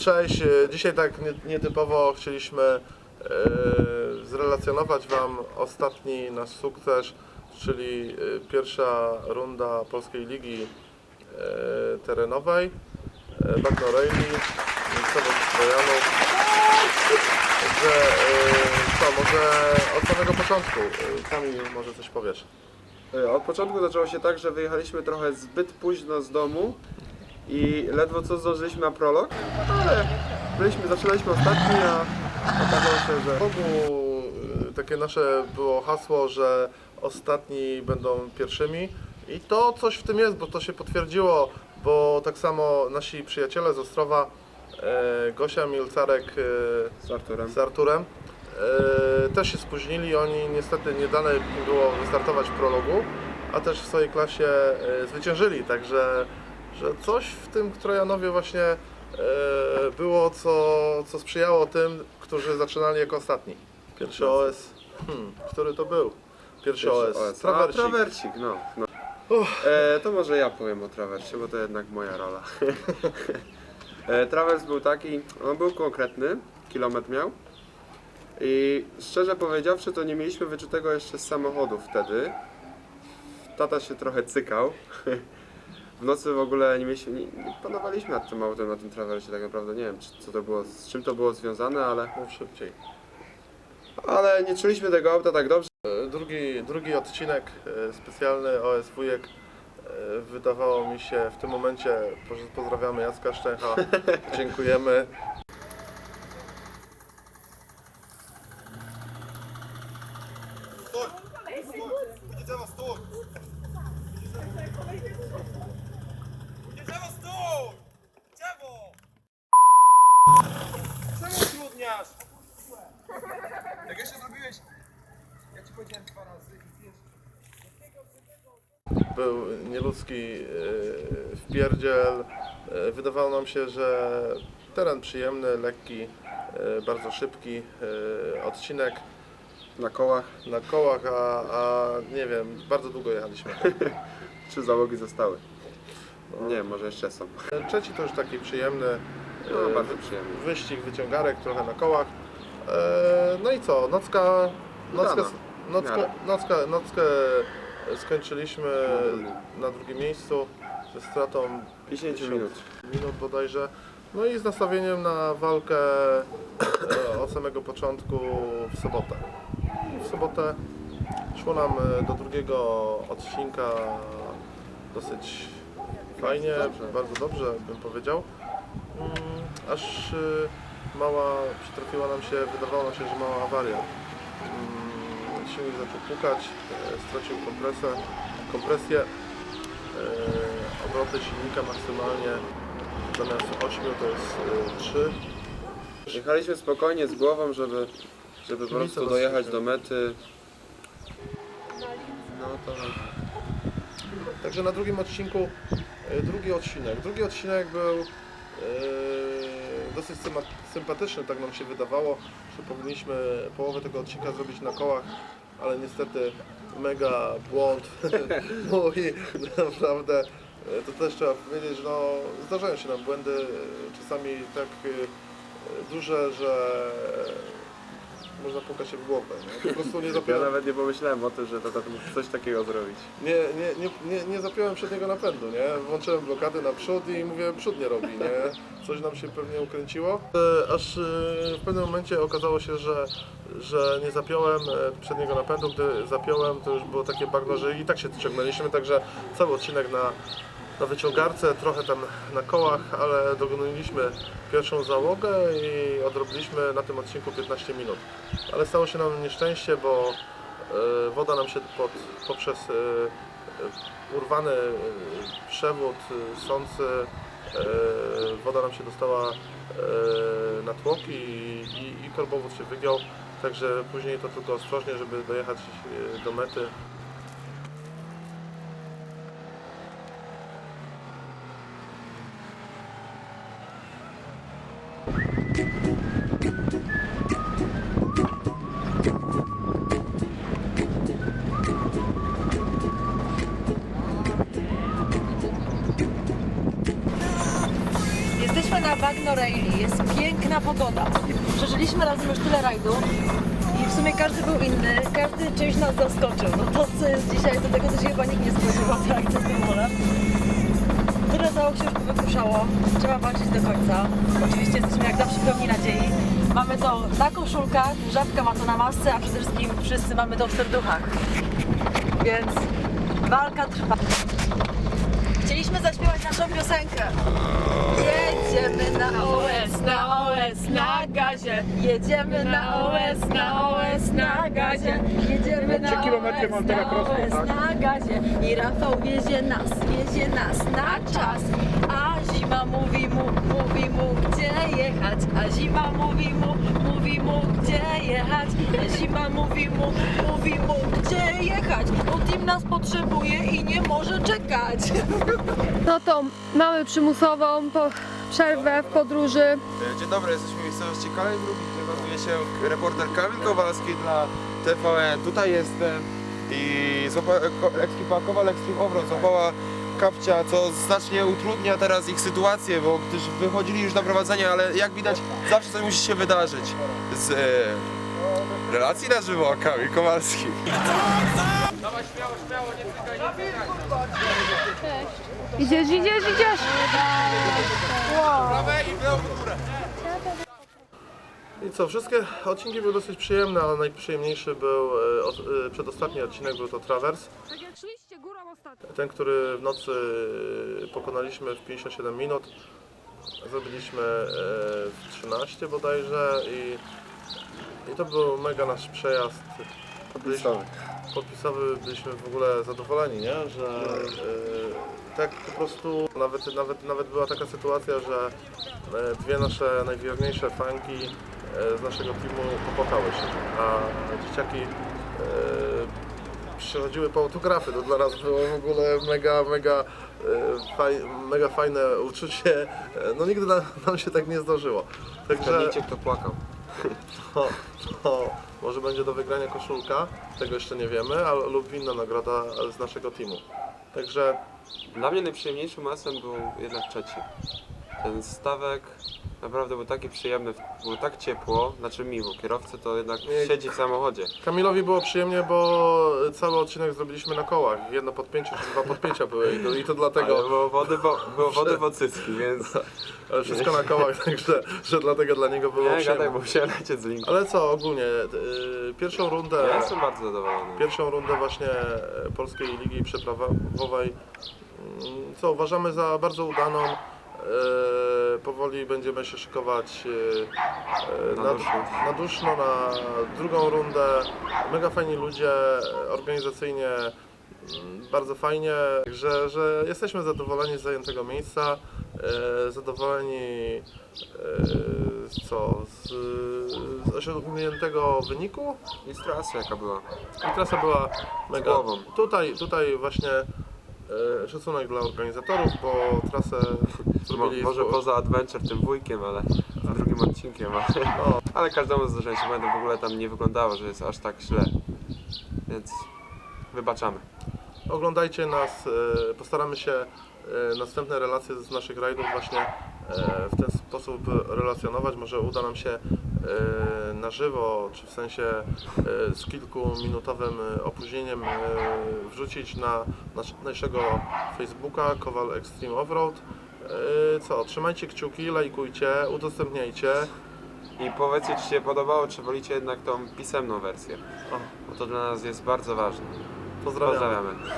Cześć, dzisiaj tak nie- nietypowo chcieliśmy e, zrelacjonować Wam ostatni nasz sukces, czyli e, pierwsza runda Polskiej Ligi e, Terenowej, Bagno Rally, miejscowość Trojanów. Także co, może od samego początku, Kamil może coś powiesz. Od początku zaczęło się tak, że wyjechaliśmy trochę zbyt późno z domu i ledwo co zdążyliśmy na prolog, ale byliśmy, zaczynaliśmy ostatni, a okazało się, że Bogu y, takie nasze było hasło, że ostatni będą pierwszymi. I to coś w tym jest, bo to się potwierdziło, bo tak samo nasi przyjaciele z Ostrowa, e, Gosia Milcarek e, z Arturem. z Arturem, e, też się spóźnili, oni niestety nie dane im było wystartować w prologu, a też w swojej klasie e, zwyciężyli, także że coś w tym Trojanowie właśnie e, było, co, co sprzyjało tym, którzy zaczynali jako ostatni. Pierwszy OS, hmm, który to był? Pierwszy, OS, A, Traversik. traversik, no. no. Uff. E, to może ja powiem o trawersie, bo to jednak moja rola. e, trawers był taki, on był konkretny, kilometr miał. I szczerze powiedziawszy, to nie mieliśmy wyczutego jeszcze z samochodu wtedy. Tata się trochę cykał. W nocy w ogóle nie mieliśmy, nie, nie panowaliśmy nad tym autem, na tym trawersie tak naprawdę. Nie wiem, czy, co to było, z czym to było związane, ale, Mów szybciej. ale nie czuliśmy tego auta tak dobrze. Drugi, drugi odcinek e, specjalny OS Wujek. E, Wydawało mi się w tym momencie, poz- pozdrawiamy Jacka Szczęcha, dziękujemy. Jedziemy stój! Jedziemy stój! Czemu? Utrudniasz? Jak jeszcze zrobiłeś... Ja ci powiedziałem dwa razy i wiesz... Był nieludzki e, wpierdziel. E, Wydawało nam się, że teren przyjemny, lekki, e, bardzo szybki e, odcinek Na kołach na kołach, a, a nie wiem, bardzo długo jechaliśmy. trzy załogi zostały. Nie, może jeszcze są. Trzeci to już taki przyjemny No, bardzo przyjemny. wyścig wyciągarek, trochę na kołach. E, No i co, nocka, nockę, Udana. nockę, skończyliśmy Na drugim. miejscu ze stratą 50 10 minut. minut bodajże. No i z nastawieniem na walkę e, od samego początku w sobotę. I w sobotę szło nam e, do drugiego odcinka dosyć fajnie, bardzo dobrze bym powiedział. Mm, Aż e, mała przytrafiła nam się, wydawało nam się, że mała awaria. Mm, Silnik zaczął pukać, e, stracił kompresę, kompresję. E, obroty silnika maksymalnie zamiast 8 to jest e, 3. Jechaliśmy spokojnie z głową, żeby, żeby po prostu dojechać do mety. No to Także na drugim odcinku, e, drugi odcinek. Drugi odcinek był e, dosyć syma- sympatyczny, tak nam się wydawało, że powinniśmy połowę tego odcinka zrobić na kołach, ale niestety mega błąd mój, naprawdę. e, To też trzeba powiedzieć, no, zdarzają się nam błędy, e, czasami tak duże, że można pukać się w głowę. Nie? Po prostu nie ja zapiąłem, nawet nie pomyślałem o tym, że tata mógł coś takiego zrobić. nie, nie, nie, nie, nie zapiąłem przedniego napędu, nie? Włączyłem blokadę na przód i mówię, przód nie robi, nie? Coś nam się pewnie ukręciło. E, Aż e, w pewnym momencie okazało się, że, że nie zapiąłem e, przedniego napędu. Gdy zapiąłem, to już było takie bagno, że i tak się ciągnęliśmy, także cały odcinek na, na wyciągarce, trochę tam na kołach, ale dogoniliśmy pierwszą załogę i odrobiliśmy na tym odcinku 15 minut. Ale stało się nam nieszczęście, bo e, woda nam się pod, poprzez e, e, urwany przewód sący, woda nam się dostała na tłok i, i, i korbowód się wygiął, także później to tylko ostrożnie, żeby dojechać do mety. Jest piękna pogoda. Przeżyliśmy razem już tyle rajdów i w sumie każdy był inny, każdy czymś nas zaskoczył. No to co jest dzisiaj, to tego to się chyba nikt nie spodziewał, z tym molem. Tyle załóg się już wykruszało, trzeba walczyć do końca. Oczywiście jesteśmy jak zawsze pełni nadziei. Mamy to na koszulkach, żabka ma to na masce, a przede wszystkim wszyscy mamy to w serduchach. Więc walka trwa. Chcieliśmy zaśpiewać naszą piosenkę. Na OS, na gazie. Jedziemy na OS, na OS, na gazie. Jedziemy na OS, na OS, na gazie. I Rafał wiezie nas, wiezie nas na czas. A zima mówi mu, mówi mu gdzie jechać. A zima mówi mu, mówi mu gdzie jechać. A zima mówi mu, mówi mu gdzie jechać. Bo team nas potrzebuje i nie może czekać. No to mamy przymusową po przerwę w podróży. E, Dzień dobry, jesteśmy w miejscowości Kalej Wróg, gdzie znajduje się reporter Kamil Kowalski dla TVN. Tutaj jestem i złapa, ekipa Kowal Extreme Offroad złapała kapcia, co znacznie utrudnia teraz ich sytuację, bo gdyż wychodzili już na prowadzenie, ale jak widać zawsze coś musi się wydarzyć z e, relacji na żywo Kamil Kowalski. Idziesz, idziesz, idziesz! I co, wszystkie odcinki były dosyć przyjemne, ale najprzyjemniejszy był e, e, przedostatni odcinek, był to Travers. Tak jak szliście górą ostatnio. Ten, który w nocy e, pokonaliśmy w 57 minut. Zrobiliśmy w 13 bodajże i, i to był mega nasz przejazd. Byliśmy, podpisowy byliśmy w ogóle zadowoleni, nie? że e, tak po prostu nawet, nawet, nawet była taka sytuacja, że e, dwie nasze najwierniejsze fanki e, z naszego teamu popłakały się, a dzieciaki e, przychodziły po autografy, to dla nas było w ogóle mega, mega, faj, mega fajne uczucie, no nigdy nam, nam się tak nie zdarzyło. Także Zgadnijcie kto płakał. To, to może będzie do wygrania koszulka, tego jeszcze nie wiemy, ale, lub inna nagroda z naszego teamu. Także Dla mnie najprzyjemniejszym masem był jednak trzeci. Ten stawek naprawdę był taki przyjemny, było tak ciepło, znaczy mi, bo kierowcy to jednak Nie. siedzi w samochodzie. Kamilowi było przyjemnie, bo cały odcinek zrobiliśmy na kołach. Jedno podpięcie czy dwa podpięcia były i to, i to Ale dlatego, było wody, bo, było wody w cycki, więc ale wszystko na kołach, także że dlatego dla niego było nie gadaj, przyjemnie. bo musiałem lecieć z linku. Ale co, ogólnie, y, pierwszą rundę... Ja jestem bardzo zadowolony. Pierwszą rundę właśnie e, Polskiej Ligi Przeprawowej, mm, co uważamy za bardzo udaną. E, powoli będziemy się szykować e, e, Na na, duszno. na duszno, na drugą rundę. Mega fajni ludzie, organizacyjnie mm, bardzo fajnie, że, że jesteśmy zadowoleni z zajętego miejsca, zadowoleni co, z, z osiągniętego wyniku. I z trasy jaka była. I trasa była mega. Tutaj, tutaj właśnie e, szacunek dla organizatorów, bo trasę Mo, zrobili może z- poza Adventure tym wujkiem, ale z drugim odcinkiem, ale, no, ale każdemu zdarzają się momenty, w ogóle tam nie wyglądało, że jest aż tak źle. Więc wybaczamy. Oglądajcie nas, e, postaramy się e, następne relacje z naszych rajdów właśnie w ten sposób relacjonować. Może uda nam się na żywo, czy w sensie e, z kilkuminutowym e, opóźnieniem e, wrzucić na nasz, naszego Facebooka Kowal Extreme Offroad. E, Co, trzymajcie kciuki, lajkujcie, udostępniajcie. I powiedzcie, czy się podobało, czy wolicie jednak tą pisemną wersję, O, bo to dla nas jest bardzo ważne. pozdrawiam. Pozdrawiamy.